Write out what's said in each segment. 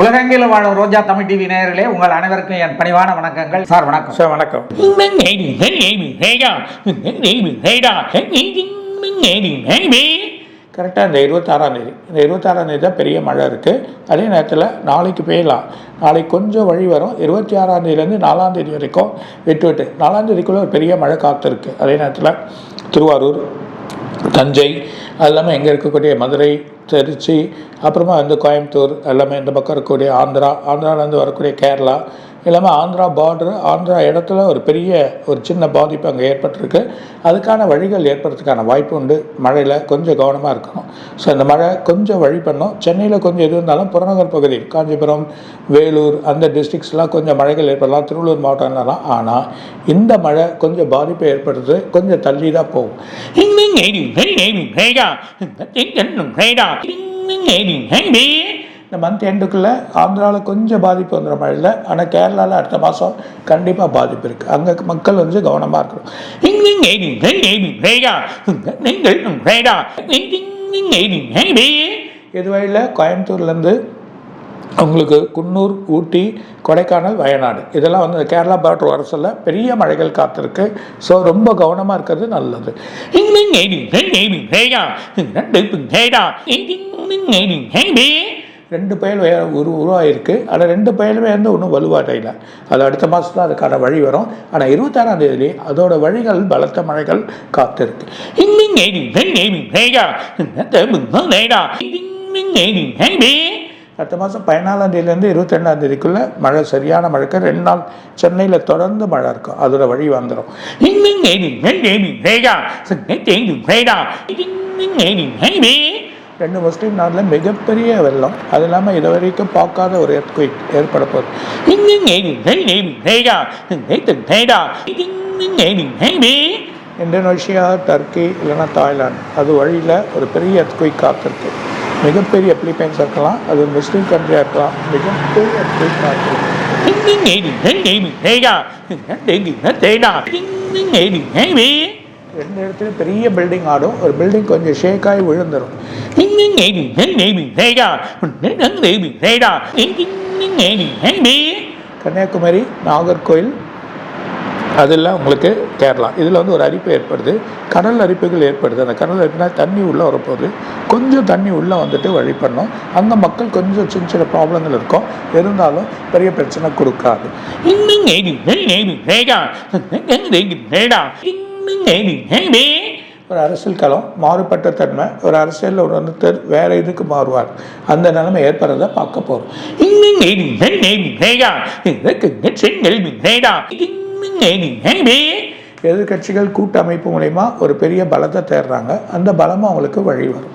உலகெங்கில் வாழும் ரோஜா தமிழ் டிவி நேயர்களே உங்கள் அனைவருக்கும் என் பணிவான வணக்கங்கள். சார் வணக்கம். சார் வணக்கம். கரெக்டாக இந்த இருபத்தாறாம் தேதி. இந்த இருபத்தாறாம் தேதி தான் பெரிய மழை இருக்குது அதே நேரத்தில் நாளைக்கு பெய்யலாம். நாளைக்கு கொஞ்சம் வழி வரும். இருபத்தி ஆறாம் தேதியிலேருந்து நாலாம் தேதி வரைக்கும் விட்டு விட்டு. நாலாம் தேதிக்குள்ளே ஒரு பெரிய மழை காத்திருக்கு. அதே நேரத்தில் திருவாரூர் தஞ்சை அது இல்லாமல் எங்கே இருக்கக்கூடிய மதுரை திருச்சி அப்புறமா வந்து கோயம்புத்தூர் எல்லாமே இந்த பக்கம் இருக்கக்கூடிய ஆந்திரா ஆந்திராவிலேருந்து வரக்கூடிய கேரளா எல்லாமே ஆந்திரா பார்டர் ஆந்திரா இடத்துல ஒரு பெரிய ஒரு சின்ன பாதிப்பு அங்கே ஏற்பட்டிருக்கு அதுக்கான வழிகள் ஏற்படுறதுக்கான வாய்ப்பு உண்டு மழையில் கொஞ்சம் கவனமாக இருக்கணும் ஸோ இந்த மழை கொஞ்சம் வழி பண்ணும் சென்னையில் கொஞ்சம் எது இருந்தாலும் புறநகர் பகுதி காஞ்சிபுரம் வேலூர் அந்த டிஸ்ட்ரிக்ஸ்லாம் கொஞ்சம் மழைகள் ஏற்படலாம் திருவள்ளூர் மாவட்டம்லாம் ஆனால் இந்த மழை கொஞ்சம் பாதிப்பை ஏற்படுறது கொஞ்சம் தள்ளி தான் போகும் இந்த மந்த் எண்டுக்குள்ளே ஆந்திராவில் கொஞ்சம் பாதிப்பு வந்துடும் மழையில் ஆனால் கேரளாவில் அடுத்த மாதம் கண்டிப்பாக பாதிப்பு இருக்குது அங்கே மக்கள் வந்து கவனமாக இருக்கணும் இது வழியில் கோயம்புத்தூர்லேருந்து உங்களுக்கு குன்னூர் ஊட்டி கொடைக்கானல் வயநாடு இதெல்லாம் வந்து கேரளா பார்டர் சொல்ல பெரிய மழைகள் காத்திருக்கு ஸோ ரொம்ப கவனமாக இருக்கிறது நல்லது ரெண்டு ரெண்டு பயல் உரு உருவாயிருக்கு. ஆனால் ரெண்டு பயலுமே வந்து ஒன்றும் வலுவாட்டையில் அது அடுத்த மாதத்தில் அதுக்கான வழி வரும். ஆனால் இருபத்தாறாம் தேதி அதோட வழிகள் பலத்த மழைகள் காத்திருக்கு. அடுத்த மாதம் பதினாலாம் தேதியிலேருந்து இருபத்தி ரெண்டாம் தேதிக்குள்ளே மழை சரியான மழைக்கு ரெண்டு நாள் சென்னையில் தொடர்ந்து மழை இருக்கும். அதோட வழி வந்துடும் ரெண்டு முஸ்லீம் நாட்டில் மிகப்பெரிய வெள்ளம் அது இல்லாமல் இது வரைக்கும் பார்க்காத ஒரு எர்த்குயிக் ஏற்பட போகுது இந்தோனேஷியா டர்க்கி இல்லைன்னா தாய்லாந்து அது வழியில் ஒரு பெரிய எர்த்குயிக் காத்திருக்கு மிகப்பெரிய பிலிப்பைன்ஸ் இருக்கலாம் அது முஸ்லீம் கண்ட்ரியாக இருக்கலாம் மிகப்பெரிய எர்த்குயிக் காத்திருக்கு ரெண்டு இடத்துலையும் பெரிய பில்டிங் ஆடும் ஒரு பில்டிங் கொஞ்சம் ஷேக் ஆகி விழுந்துடும் கன்னியாகுமரி நாகர்கோயில் அதெல்லாம் உங்களுக்கு கேரளா இதில் வந்து ஒரு அரிப்பு ஏற்படுது கடல் அரிப்புகள் ஏற்படுது அந்த கடல் அரிப்புனா தண்ணி உள்ளே வரப்போகுது கொஞ்சம் தண்ணி உள்ளே வந்துட்டு வழி பண்ணும் அந்த மக்கள் கொஞ்சம் சின்ன சின்ன ப்ராப்ளங்கள் இருக்கும் இருந்தாலும் பெரிய பிரச்சனை கொடுக்காது ஒரு அரசியல் களம் மாறுபட்ட தன்மை ஒரு அரசியலில் ஒருத்தர் வேற இதுக்கு மாறுவார். அந்த நிலைமை ஏற்படுறத பார்க்க போகிறோம் எதிர்கட்சிகள் கூட்டமைப்பு மூலயமா ஒரு பெரிய பலத்தை தேடுறாங்க அந்த பலமும் அவங்களுக்கு வழி வரும்.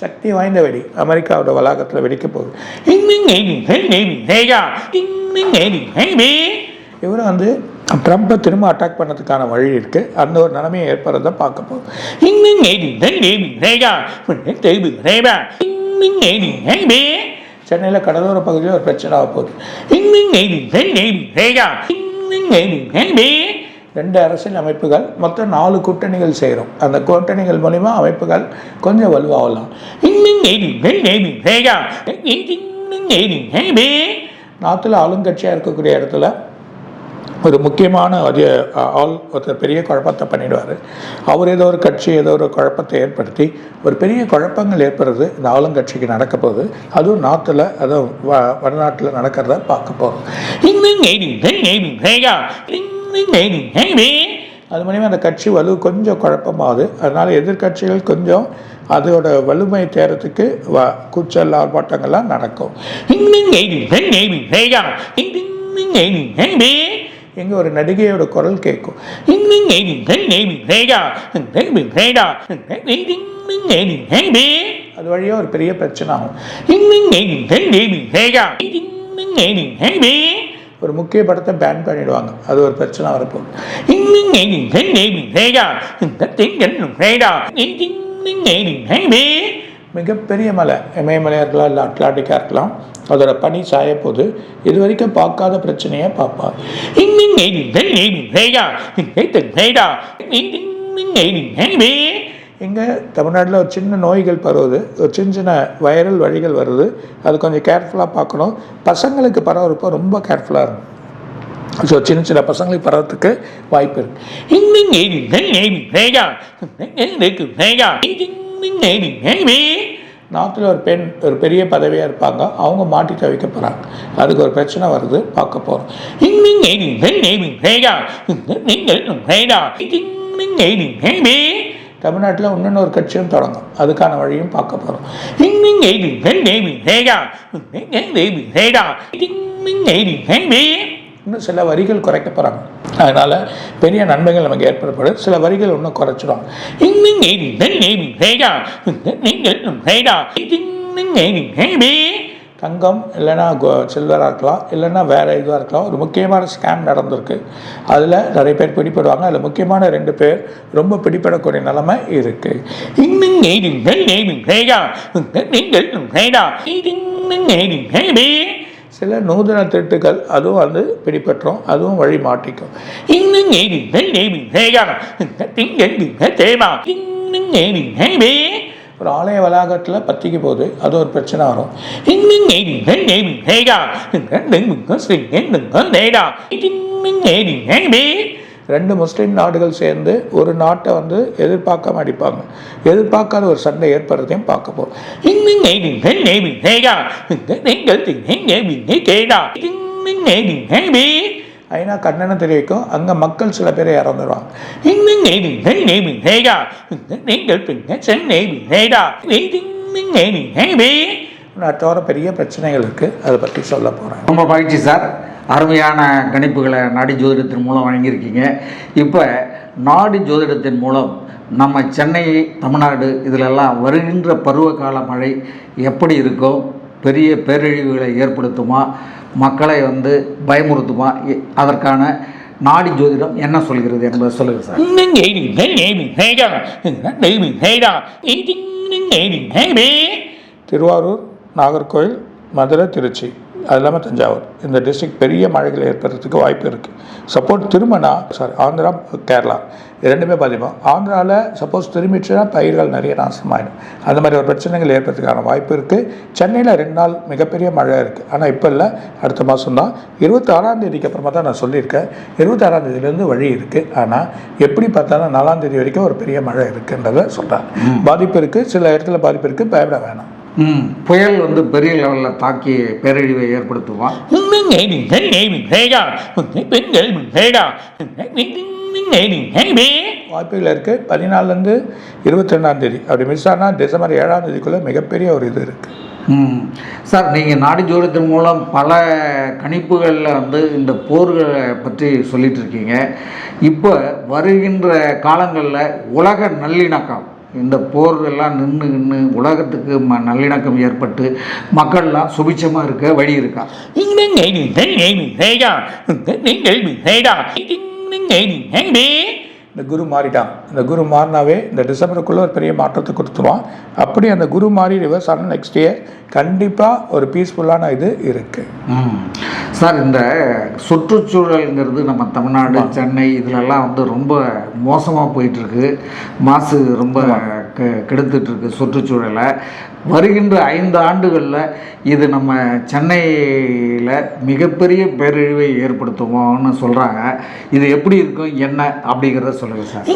சக்தி வாய்ந்த வெடி அமெரிக்காவோட வளாகத்தில் வெடிக்க போகுது இவரும் வந்து ட்ரம்ப்பை திரும்ப அட்டாக் பண்ணதுக்கான வழி இருக்கு அந்த ஒரு நிலைமையை ஏற்படுறத பார்க்க போகுது சென்னையில் கடலோர பகுதியில் ஒரு பிரச்சனை ஆக போகுது ரெண்டு அரசியல் அமைப்புகள் மொத்தம் நாலு கூட்டணிகள் சேரும் அந்த கூட்டணிகள் மூலிமா அமைப்புகள் கொஞ்சம் வலுவாகலாம் நாட்டில் ஆளுங்கட்சியாக இருக்கக்கூடிய இடத்துல ஒரு முக்கியமான ஒரு ஆள் ஒருத்தர் பெரிய குழப்பத்தை பண்ணிடுவார் அவர் ஏதோ ஒரு கட்சி ஏதோ ஒரு குழப்பத்தை ஏற்படுத்தி ஒரு பெரிய குழப்பங்கள் ஏற்படுறது இந்த ஆளுங்கட்சிக்கு நடக்க போகுது அதுவும் நாட்டில் அதுவும் வ வடநாட்டில் நடக்கிறத பார்க்க போகிறோம் அது மூலிமா அந்த கட்சி வலு கொஞ்சம் குழப்பமாகுது. அதனால் எதிர்க்கட்சிகள் கொஞ்சம் அதோட வலிமை தேரத்துக்கு வ கூச்சல் ஆர்ப்பாட்டங்கள்லாம் நடக்கும். எங்கே ஒரு நடிகையோட குரல் கேட்கும் அது வழியாக ஒரு பெரிய பிரச்சனை ஆகும். ஒரு முக்கிய படத்தை பேன் பண்ணிடுவாங்க அது ஒரு பிரச்சனை வரப்போகுது மிகப்பெரிய மலை இமயமலையாக இருக்கலாம் இல்லை அட்லாண்டிக்காக இருக்கலாம் அதோட பனி சாயப்போது இது வரைக்கும் பார்க்காத பிரச்சனையை பார்ப்பார் இங்கே தமிழ்நாட்டில் ஒரு சின்ன நோய்கள் பரவுது. ஒரு சின்ன சின்ன வைரல் வழிகள் வருது. அது கொஞ்சம் கேர்ஃபுல்லாக பார்க்கணும். பசங்களுக்கு பரவுறப்போ ரொம்ப கேர்ஃபுல்லாக இருக்கும் ஸோ சின்ன சின்ன பசங்களுக்கு பரவத்துக்கு வாய்ப்பு இருக்கு. நாட்டில் ஒரு பெண் ஒரு பெரிய பதவியாக இருப்பாங்க. அவங்க மாட்டி தவிக்க போகிறாங்க அதுக்கு ஒரு பிரச்சனை வருது. பார்க்க போகிறோம் தமிழ்நாட்டில் இன்னொன்று ஒரு கட்சியும் தொடங்கும் அதுக்கான வழியும் பார்க்க போகிறோம் இன்னும் சில வரிகள் குறைக்க போகிறாங்க அதனால் பெரிய நன்மைகள் நமக்கு ஏற்படப்படும் சில வரிகள் இன்னும் குறைச்சிடும் தங்கம் இல்லைன்னா சில்வராக இருக்கலாம் இல்லைன்னா வேறு இதுவாக இருக்கலாம். ஒரு முக்கியமான ஸ்கேம் நடந்திருக்கு. அதில் நிறைய பேர் பிடிபடுவாங்க. அதில் முக்கியமான ரெண்டு பேர் ரொம்ப பிடிபடக்கூடிய நிலைமை இருக்குது சில நூதன திருட்டுகள் அதுவும் வந்து பிடிபற்றும் அதுவும் வழி மாட்டிக்கும். ஒரு ஆலய வளாகத்தில் பத்திக்கு போகுது அது ஒரு பிரச்சனை வரும் ரெண்டு முஸ்லீம் நாடுகள் சேர்ந்து ஒரு நாட்டை வந்து எதிர்பார்க்காம அடிப்பாங்க எதிர்பார்க்காத ஒரு சண்டை ஏற்படுறதையும் பார்க்க போகிறோம் ஐநா கண்டனம் தெரிவிக்கும். அங்கே மக்கள் சில பேர் இறந்துடுவாங்க நாட்டோட பெரிய பிரச்சனைகள் இருக்குது அதை பற்றி சொல்ல போகிறேன் ரொம்ப மகிழ்ச்சி சார். அருமையான கணிப்புகளை நாடி ஜோதிடத்தின் மூலம் வழங்கியிருக்கீங்க. இப்போ நாடி ஜோதிடத்தின் மூலம் நம்ம சென்னை தமிழ்நாடு இதிலெல்லாம் வருகின்ற பருவகால மழை எப்படி இருக்கும்? பெரிய பேரழிவுகளை ஏற்படுத்துமா? மக்களை வந்து பயமுறுத்துமா? இ- அதற்கான நாடி ஜோதிடம் என்ன சொல்கிறது என்பதை சொல்லுங்கள் சார். திருவாரூர் நாகர்கோவில் மதுரை திருச்சி. அது இல்லாமல் தஞ்சாவூர். இந்த டிஸ்ட்ரிக்ட் பெரிய மழைகள் ஏற்படுறதுக்கு வாய்ப்பு இருக்குது சப்போர்ட் திரும்பினா சாரி ஆந்திரா கேரளா. ரெண்டுமே பாதிப்போம். ஆந்திராவில் சப்போஸ் திரும்பிடுச்சுன்னா பயிர்கள் நிறைய நாசமாயிடும். அந்த மாதிரி ஒரு பிரச்சனைகள் ஏற்படுறதுக்கான வாய்ப்பு இருக்குது சென்னையில் ரெண்டு நாள் மிகப்பெரிய மழை இருக்குது ஆனால் இப்போ இல்லை. அடுத்த மாதம் தான். இருபத்தாறாம் தேதிக்கு அப்புறமா தான் நான் சொல்லியிருக்கேன். இருபத்தாறாம் தேதியிலேருந்து வழி இருக்குது ஆனால் எப்படி பார்த்தாலும் நாலாம் தேதி வரைக்கும் ஒரு பெரிய மழை இருக்குன்றதை சொல்கிறேன் பாதிப்பு இருக்குது சில இடத்துல பாதிப்பு இருக்குது பயப்பட வேணாம். புயல் வந்து பெரிய லெவலில் தாக்கி பேரழிவை ஏற்படுத்துமா? வாய்ப்புகள் இருக்குது பதினாலேருந்து இருபத்தி ரெண்டாம் தேதி. அப்படி மிஸ் ஆனால் டிசம்பர் ஏழாம் தேதிக்குள்ளே மிகப்பெரிய ஒரு இது இருக்குது ம். சார் நீங்கள் நாடி ஜோதிடத்தின் மூலம் பல கணிப்புகளில் வந்து இந்த போர்களை பற்றி சொல்லிட்டு இருக்கீங்க. இப்போ வருகின்ற காலங்களில் உலக நல்லிணக்கம் இந்த போர்கள்லாம் நின்று நின்று உலகத்துக்கு ம நல்லிணக்கம் ஏற்பட்டு மக்கள்லாம் சுபிச்சமாக இருக்க வழி இருக்கா? இந்த குரு மாறிட்டான். இந்த குரு மாறினாவே இந்த டிசம்பருக்குள்ளே ஒரு பெரிய மாற்றத்தை கொடுத்துருவான். அப்படி அந்த குரு மாறி ரிவர்ஸ் ஆனால் நெக்ஸ்ட் இயர் கண்டிப்பாக ஒரு பீஸ்ஃபுல்லான இது இருக்குது ம். சார் இந்த சுற்றுச்சூழல்ங்கிறது நம்ம தமிழ்நாடு சென்னை இதிலெல்லாம் வந்து ரொம்ப மோசமாக போயிட்டுருக்கு மாசு ரொம்ப கெ கெடுத்துட்டு இருக்கு சுற்றுச்சூழலை வருகின்ற ஐந்து ஆண்டுகளில் இது நம்ம சென்னையில் மிகப்பெரிய பேரழிவை ஏற்படுத்துமோன்னு சொல்கிறாங்க இது எப்படி இருக்கும் என்ன அப்படிங்கிறத சொல்லுங்கள் சார்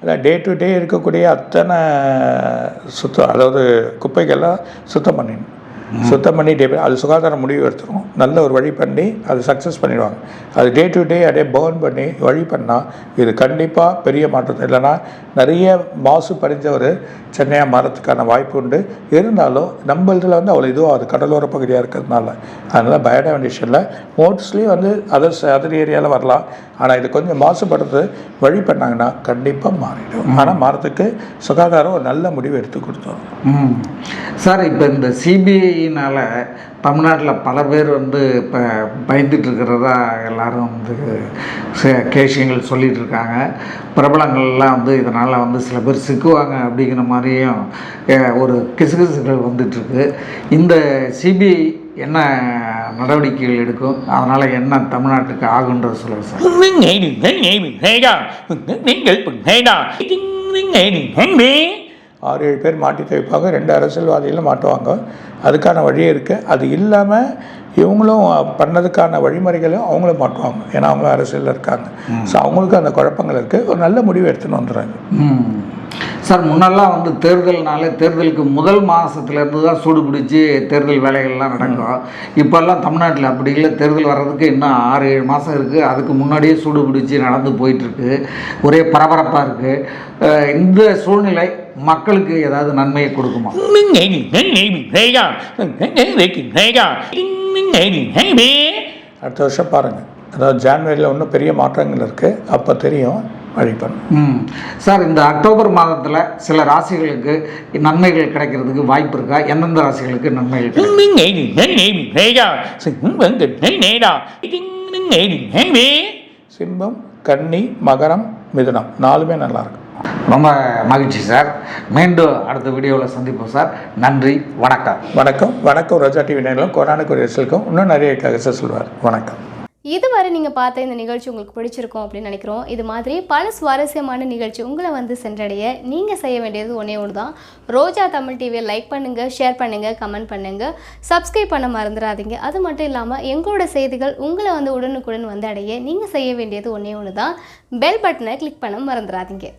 அதான் டே டு டே இருக்கக்கூடிய அத்தனை சுத்தம் அதாவது குப்பைகள்லாம் சுத்தம் பண்ணிடணும் சுத்தம் பண்ணி டே அது சுகாதார முடிவு எடுத்துரும். நல்ல ஒரு வழி பண்ணி அது சக்ஸஸ் பண்ணிடுவாங்க. அது டே டு டே அப்படியே பர்ன் பண்ணி வழி பண்ணால் இது கண்டிப்பாக பெரிய மாற்றம் இல்லைன்னா நிறைய மாசு படிஞ்ச ஒரு சென்னையாக மாறத்துக்கான வாய்ப்பு உண்டு. இருந்தாலும் நம்ம இதில் வந்து அவ்வளோ இதுவும் அது கடலோர பகுதியாக இருக்கிறதுனால. அதனால் பயப்பட வேண்டிய விஷயம் இல்லை மோஸ்ட்லி வந்து அதர் அதர் ஏரியாவில் வரலாம். ஆனால் இது கொஞ்சம் மாசுபடுறது வழி பண்ணாங்கன்னா கண்டிப்பாக மாறிடும். ஆனால் மாறத்துக்கு சுகாதாரம் ஒரு நல்ல முடிவு எடுத்து கொடுத்தோம். ம். சார் இப்போ இந்த சிபிஐ ஏஐனால் தமிழ்நாட்டில் பல பேர் வந்து இப்போ பயந்துட்டு இருக்கிறதா எல்லாரும் வந்து கேஷியங்கள் சொல்லிகிட்டு இருக்காங்க பிரபலங்கள்லாம் வந்து இதனால் வந்து சில பேர் சிக்குவாங்க அப்படிங்கிற மாதிரியும் ஒரு கிசுகிசுகள் வந்துட்டுருக்கு இந்த சிபிஐ என்ன நடவடிக்கைகள் எடுக்கும் அதனால் என்ன தமிழ்நாட்டுக்கு ஆகுன்றது சொல்லுங்கள் சார் ஆறு ஏழு பேர் மாட்டி தவிப்பாங்க. ரெண்டு அரசியல்வாதிகளும் மாட்டுவாங்க. அதுக்கான வழியே இருக்குது அது இல்லாமல் இவங்களும் பண்ணதுக்கான வழிமுறைகளும் அவங்களும் மாட்டுவாங்க. ஏன்னா அவங்களும் அரசியலில் இருக்காங்க. ஸோ அவங்களுக்கும் அந்த குழப்பங்கள் இருக்குது ஒரு நல்ல முடிவு எடுத்துன்னு வந்துடுறாங்க. சார் முன்னெல்லாம் வந்து தேர்தல்னாலே தேர்தலுக்கு முதல் மாதத்துலேருந்து தான் சூடு பிடிச்சி தேர்தல் வேலைகள்லாம் நடக்கும். இப்போல்லாம் தமிழ்நாட்டில் அப்படி இல்லை. தேர்தல் வர்றதுக்கு இன்னும் ஆறு ஏழு மாதம் இருக்குது அதுக்கு முன்னாடியே சூடு பிடிச்சி நடந்து போயிட்டுருக்கு ஒரே பரபரப்பாக இருக்குது இந்த சூழ்நிலை மக்களுக்கு ஏதாவது நன்மையை கொடுக்குமா? அடுத்த வருஷம் பாருங்கள் அதாவது ஜான்வரியில் இன்னும் பெரிய மாற்றங்கள் இருக்குது அப்போ தெரியும் வழி பண்ணும் ம். சார் இந்த அக்டோபர் மாதத்தில் சில ராசிகளுக்கு நன்மைகள் கிடைக்கிறதுக்கு வாய்ப்பு இருக்கா? எந்தெந்த ராசிகளுக்கு நன்மைகள் சிம்பம் கன்னி மகரம் மிதுனம். நாலுமே நல்லா இருக்கும் ரொம்ப மகிழ்ச்சி சார். மீண்டும் அடுத்த வீடியோவில் சந்திப்போம் சார். நன்றி வணக்கம். வணக்கம் வணக்கம் ரோஜா டிவி நேர்களும் கொரோனா கொரியர்ஸுக்கும் இன்னும் நிறைய ககச சொல்வார் வணக்கம். இதுவரை நீங்கள் பார்த்த இந்த நிகழ்ச்சி உங்களுக்கு பிடிச்சிருக்கும் அப்படின்னு நினைக்கிறோம். இது மாதிரி பல சுவாரஸ்யமான நிகழ்ச்சி உங்களை வந்து சென்றடைய நீங்கள் செய்ய வேண்டியது ஒன்றே ஒன்று தான். ரோஜா தமிழ் டிவியை லைக் பண்ணுங்கள் ஷேர் பண்ணுங்கள் கமெண்ட் பண்ணுங்கள் சப்ஸ்கிரைப் பண்ண மறந்துடாதீங்க. அது மட்டும் இல்லாமல் எங்களோட செய்திகள் உங்களை வந்து உடனுக்குடன் வந்து அடைய நீங்கள் செய்ய வேண்டியது ஒன்றே ஒன்று தான். பெல் பட்டனை கிளிக் பண்ண மறந்துடாதீங்க.